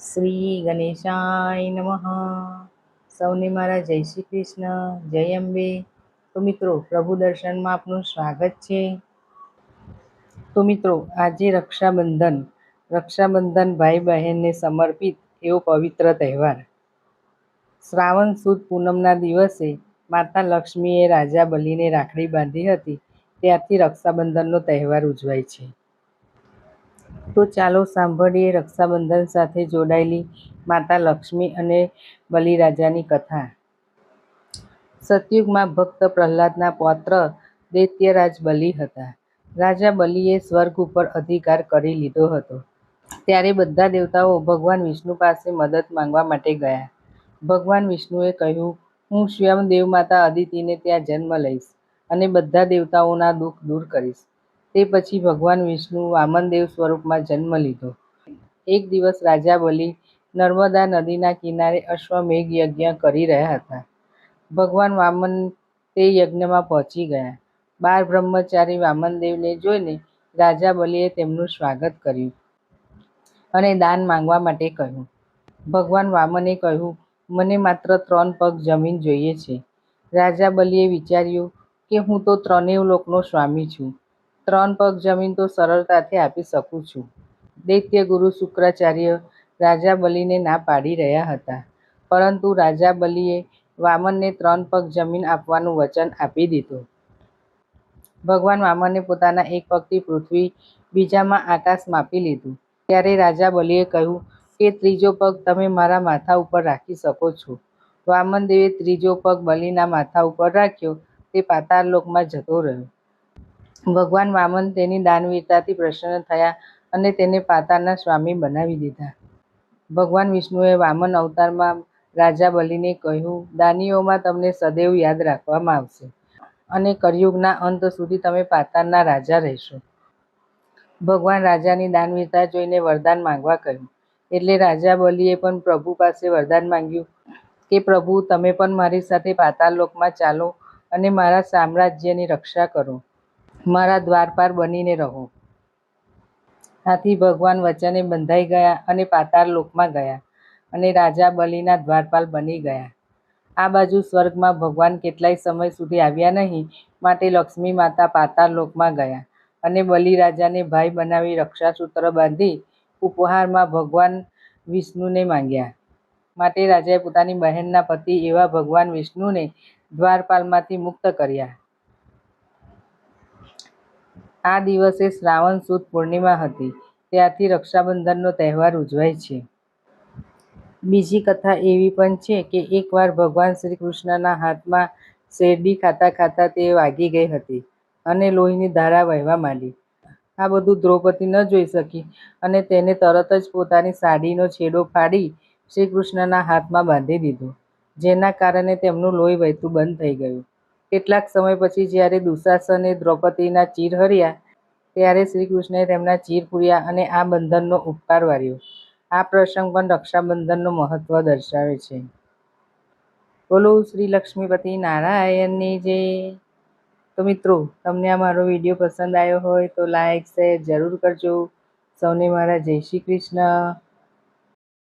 શ્રી ગણેશાય નમઃ. સૌને મારા જય શ્રી કૃષ્ણ, જય અંબે. તો મિત્રો, પ્રભુ દર્શનમાં આપનું સ્વાગત છે. તો મિત્રો, આજે રક્ષાબંધન રક્ષાબંધન ભાઈ બહેનને સમર્પિત એવો પવિત્ર તહેવાર. શ્રાવણ સુદ પૂનમના દિવસે માતા લક્ષ્મીએ રાજા બલીને રાખડી બાંધી હતી, ત્યારથી રક્ષાબંધનનો તહેવાર ઉજવાય છે. તો ચાલો સાંભળીએ રક્ષાબંધન સાથે જોડાયેલી માતા લક્ષ્મી અને બલિરાજાની કથા. સતયુગમાં ભક્ત પ્રહલાદના પૌત્ર દૈત્યરાજ બલિ હતા. રાજા બલિએ સ્વર્ગ ઉપર અધિકાર કરી લીધો હતો. ત્યારે બધા દેવતાઓ ભગવાન વિષ્ણુ પાસે મદદ માંગવા માટે ગયા. ભગવાન વિષ્ણુએ કહ્યું, હું સ્વયં દેવમાતા અદિતિને ત્યાં જન્મ લઈશ અને બધા દેવતાઓના દુઃખ દૂર કરીશ. તે પછી ભગવાન વિષ્ણુ વામનદેવ સ્વરૂપમાં જન્મ લીધો. એક દિવસ રાજા બલિ નર્મદા નદીના કિનારે અશ્વમેઘ યજ્ઞ કરી રહ્યા હતા. ભગવાન વામન તે યજ્ઞમાં પહોંચી ગયા. બાર બ્રહ્મચારી વામનદેવને જોઈને રાજા બલિએ તેમનું સ્વાગત કર્યું અને દાન માંગવા માટે કહ્યું. ભગવાન વામને કહ્યું, મને માત્ર ત્રણ પગ જમીન જોઈએ છે. રાજા બલિએ વિચાર્યું કે હું તો ત્રણેય લોકનો સ્વામી છું. ત્રણ પગ જમીન તો સરળતાથી આપી શકું છું. દૈત્ય ગુરુ શુક્રાચાર્ય રાજા બલિને ના પાડી રહ્યા હતા. પરંતુ રાજા બલિએ વામનને ત્રણ પગ જમીન આપવાનું વચન આપી દીધું. ભગવાન વામને પોતાના એક પગથી પૃથ્વી બીજામાં આકાશ માપી લીધું. ત્યારે રાજા બલિએ કહ્યું કે, ત્રીજો પગ તમે મારા માથા ઉપર રાખી શકો છો. વામનદેવે ત્રીજો પગ બલિના માથા ઉપર રાખ્યો. તે પાતાળ લોકમાં જતો રહ્યો. ભગવાન વામન તેની દાનવીરતાથી પ્રસન્ન થયા અને તેને પાતાળના સ્વામી બનાવી દીધા. ભગવાન વિષ્ણુએ વામન અવતારમાં રાજા બલિને કહ્યું, દાનીઓમાં તમને સદૈવ યાદ રાખવામાં આવશે અને કળિયુગના અંત સુધી તમે પાતાળના રાજા રહેશો. ભગવાન રાજાની દાનવીરતા જોઈને વરદાન માંગવા કહ્યું, એટલે રાજા બલિએ પણ પ્રભુ પાસે વરદાન માંગ્યું કે, પ્રભુ, તમે પણ મારી સાથે પાતાળ લોકમાં ચાલો અને મારા સામ્રાજ્યની રક્ષા કરો. મારા દ્વારપાર બનીને રહો. આથી ભગવાન વચને બંધાઈ ગયા અને પાતાળ લોકમાં ગયા અને રાજા બલિના દ્વારપાલ બની ગયા. આ બાજુ સ્વર્ગમાં ભગવાન કેટલાય સમય સુધી આવ્યા નહીં, માટે લક્ષ્મી માતા પાતાળ લોકમાં ગયા અને બલિરાજાને ભાઈ બનાવી રક્ષાસૂત્ર બાંધી ઉપહારમાં ભગવાન વિષ્ણુને માંગ્યા. માટે રાજાએ પોતાની બહેનના પતિ એવા ભગવાન વિષ્ણુને દ્વારપાલમાંથી મુક્ત કર્યા. આ દિવસે શ્રાવણ સુદ પૂર્ણિમા હતી. ત્યારથી રક્ષાબંધનનો તહેવાર ઉજવાય છે. બીજી કથા એવી પણ છે કે એકવાર ભગવાન શ્રી કૃષ્ણના હાથમાં શેરડી ખાતા ખાતા તે વાગી ગઈ હતી અને લોહીની ધારા વહેવા માંડી. આ બધું દ્રૌપદી ન જોઈ શકી અને તેને તરત જ પોતાની સાડીનો છેડો ફાડી શ્રી કૃષ્ણના હાથમાં બાંધી દીધો, જેના કારણે તેમનું લોહી વહેતું બંધ થઈ ગયું. કેટલાક સમય પછી જ્યારે દુશાસને દ્રૌપદીના ચીર હર્યા, ત્યારે શ્રી કૃષ્ણએ તેમના ચીર પૂર્યા અને આ બંધનનો ઉપકાર વાર્યો. આ પ્રસંગ પણ રક્ષાબંધનનું મહત્વ દર્શાવે છે. બોલો શ્રી લક્ષ્મીપતિ નારાયણની જે. તો મિત્રો, તમને આ મારો વીડિયો પસંદ આવ્યો હોય તો લાઈક, શેર જરૂર કરજો. સૌને મારા જય શ્રી કૃષ્ણ.